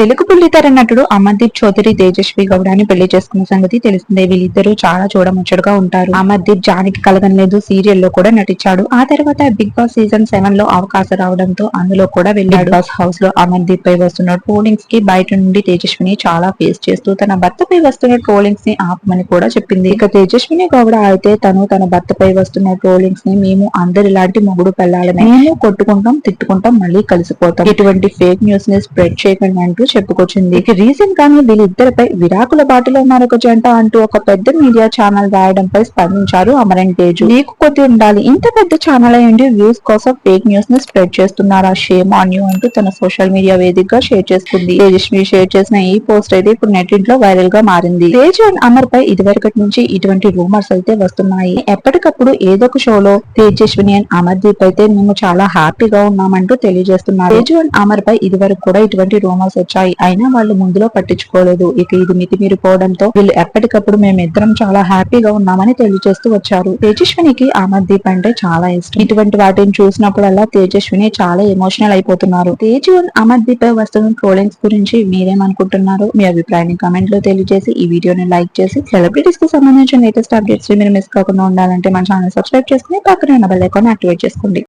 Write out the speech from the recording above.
తెలుగు బుల్లితెర నటుడు అమర్దీప్ చౌదరి తేజస్వి గౌడాని పెళ్ళి చేసుకున్న సంగతి తెలిసిందే వీళ్ళిద్దరూ చాలా చూడముచ్చటగా ఉంటారు. అమర్దీప్ జానికి కలగనలేదు సీరియల్లో కూడా నటించాడు. ఆ తర్వాత బిగ్ బాస్ సీజన్ సెవెన్లో అవకాశం రావడంతో అందులో కూడా వెళ్ళాడు. బాస్ హౌస్లో అమర్దీప్ పై వస్తున్న ట్రోలింగ్స్కి బయట నుండి తేజస్విని చాలా ఫేస్ చేస్తూ తన భర్తపై వస్తున్న ట్రోలింగ్స్ని ఆపమని కూడా చెప్పింది. ఇక తేజస్విని గౌడ అయితే తను తన భర్తపై వస్తున్న ట్రోలింగ్స్ని మేము అందరు ఇలాంటి మొగుడు పెళ్ళాలని మేము కొట్టుకుంటాం తిట్టుకుంటాం మళ్ళీ కలిసిపోతాం. ఇటువంటి ఫేక్ న్యూస్ని స్ప్రెడ్ చేయకండి అంటూ చెప్పుకొచ్చింది. ఇక రీసెంట్ గానే వీళ్ళిద్దరిపై విరాకుల బాటలో మరొక జంట అంటూ ఒక పెద్ద మీడియా ఛానల్ రాయడంపై స్పందించారు అమరన్ తేజు. నీకు కొద్ది ఉండాలి. ఇంత పెద్ద ఛానల్ అయ్యండి వ్యూస్ కోసం ఫేక్ న్యూస్ని స్ప్రెడ్ చేస్తున్నారా? షేమ్ ఆన్ యూ అంటూ తన సోషల్ మీడియా వేదికగా షేర్ చేసుకుంది. తేజస్వి షేర్ చేసిన ఈ పోస్ట్ అయితే ఇప్పుడు నెట్టింట్లో వైరల్గా మారింది. తేజు అండ్ అమర్ పై ఇదివరకటి నుంచి ఇటువంటి రూమర్స్ అయితే వస్తున్నాయి. ఎప్పటికప్పుడు ఏదో ఒక షోలో తేజస్విని అండ్ అమర్దీప్ అయితే మేము చాలా హ్యాపీగా ఉన్నామంటూ తెలియజేస్తున్నారు. తేజు అండ్ అమర్ పై ఇదివరకు కూడా ఇటువంటి రూమర్స్ వచ్చాయి అయినా వాళ్ళు ముందులో పట్టించుకోలేదు. ఇక ఇది మితిమీరిపోవడంతో వీళ్ళు ఎప్పటికప్పుడు మేమిద్దరం చాలా హ్యాపీగా ఉన్నామని తెలియజేస్తూ వచ్చారు. తేజస్వినికి అమర్దీప్ అంటే చాలా ఇష్టం. ఇటువంటి వాటిని చూసినప్పుడల్లా తేజస్విని చాలా ఎమోషనల్ అయిపోతున్నారు. తేజు అండ్ అమర్దీప్ పై వస్తున్న ట్రోలింగ్స్ గురించి మీరేమనుకుంటున్నారు? మీ అభిప్రాయాన్ని కామెంట్లో తెలియజేసి ఈ వీడియోని లైక్ చేసి సెలబ్రిటీస్కి సంబంధించిన లేటెస్ట్ అప్డేట్స్ మీరు మిస్ కాకుండా ఉండాలంటే మన ఛానల్ సబ్స్క్రైబ్ చేసుకుని పక్కన బెల్ ఐకాన్ యాక్టివేట్ చేసుకోండి.